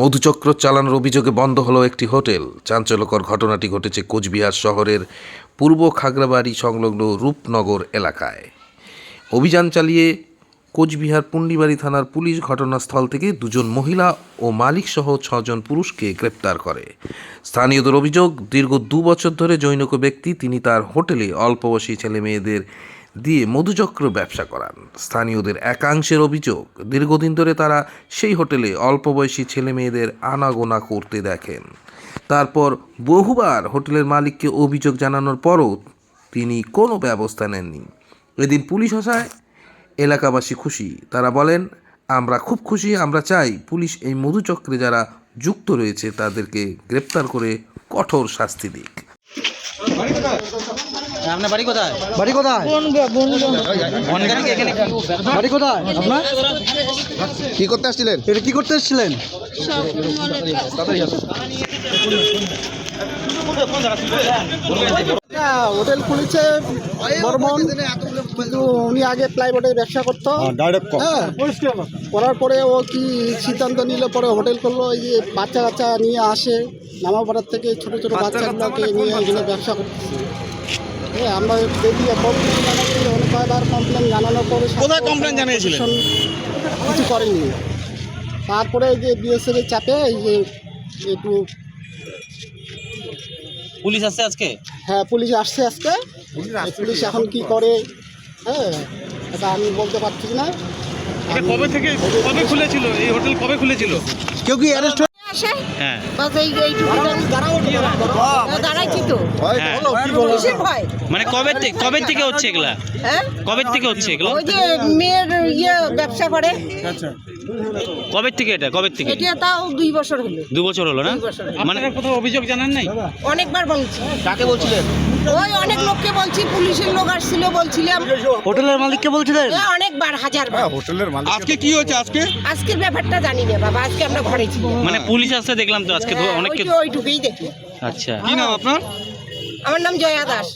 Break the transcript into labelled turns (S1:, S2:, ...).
S1: মধুচক্র চালানোর অভিযোগে বন্ধ হলো একটি হোটেল। চাঞ্চল্যকর ঘটনাটি ঘটেছে কোচবিহার শহরের পূর্ব খাগড়াবাড়ি সংলগ্ন রূপনগর এলাকায়। অভিযান চালিয়ে কোচবিহার পুন্ডিবাড়ি থানার পুলিশ ঘটনাস্থল থেকে দুজন মহিলা ও মালিকসহ ছজন পুরুষকে গ্রেপ্তার করে। স্থানীয়দের অভিযোগ, দীর্ঘ দু বছর ধরে জৈনক ব্যক্তি, তিনি তার হোটেলে অল্পবয়সী ছেলে মেয়েদের দিয়ে মধুচক্র ব্যবসা করান। স্থানীয়দের একাংশের অভিযোগ, দীর্ঘদিন ধরে তারা সেই হোটেলে অল্প বয়সী ছেলে মেয়েদের আনাগোনা করতে দেখেন। তারপর বহুবার হোটেলের মালিককে অভিযোগ জানানোর পরও তিনি কোনো ব্যবস্থা নেননি। এদিন পুলিশ আসায় এলাকাবাসী খুশি। তারা বলেন, আমরা খুব খুশি, আমরা চাই পুলিশ এই মধুচক্রে যারা যুক্ত রয়েছে তাদেরকে গ্রেপ্তার করে কঠোর শাস্তি দিক।
S2: আপনার বাড়ি কোথায়?
S3: বাড়ি কোথায়?
S2: বনগা থেকে এখানে কি?
S3: বাড়ি কোথায়? আপনার?
S4: কি করতে আসছিলেন?
S3: এটা কি করতে এসেছিলেন?
S5: হ্যাঁ হোটেল খুলেছে বর্মন কিন্তু উনি আগে প্লাইবোর্ডের ব্যবসা করতো। হ্যাঁ করার পরে ও কি সিদ্ধান্ত নিল পরে হোটেল করল এই যে বাচ্চা কাচ্চা নিয়ে আসে নামাপাড়ার থেকে ছোট ছোট বাচ্চাগুলোকে নিয়ে এখানে ব্যবসা করতেছে। হ্যাঁ আমরা দেখি কমপ্লেন কমপ্লেন জানানোর পরে
S2: কোথায় জানিয়েছিলেন?
S5: কিছু করেনি তারপরে এই যে চাপে এই যে একটু
S2: পুলিশ আসছে আজকে?
S5: হ্যাঁ পুলিশ আসছে আজকে। পুলিশ এখন কি করে? হ্যাঁ এটা আমি বলতে পারছি না।
S6: কবে থেকে কবে খুলেছিল? এই হোটেল কবে খুলেছিল?
S3: কেউ কি অ্যারেস্ট
S7: আসে
S2: হ্যাঁ।
S7: বাস এই এইটুকু দাঁড়াইছি তো।
S2: মানে কবে থেকে কবে থেকে হচ্ছে এগুলা?
S7: হ্যাঁ?
S2: কবে থেকে হচ্ছে এগুলো?
S7: ওই যে মেয়ের ইয়ে ব্যবসা করে।
S2: কবে থেকে এটা? কবে থেকে?
S7: এটা তাও দুই বছর হলো।
S2: দু বছর হলো না?
S7: দুই।
S2: মানে
S6: কোথাও অভিযোগ জানান নাই?
S7: অনেকবার বলছি।
S2: কাকে বলছিলেন?
S7: ওই অনেক লোককে বলছি পুলিশের লোক আসছিল বলছিলাম।
S3: হোটেলের মালিককে বলছিলেন?
S7: এ অনেকবার হাজার
S6: আজকে কি হয়েছে আজকে?
S7: আজকের ব্যাপারটা জানি না বাবা আজকে আমরা ঘরে ছিল
S2: মানে পুলিশ আসতে দেখলাম তো আজকে অনেক
S7: হ্যাঁ, ওইটুকুই দেখি।
S2: আচ্ছা।
S6: কি নাম আপনার?
S7: আমার নাম জয়া দাস।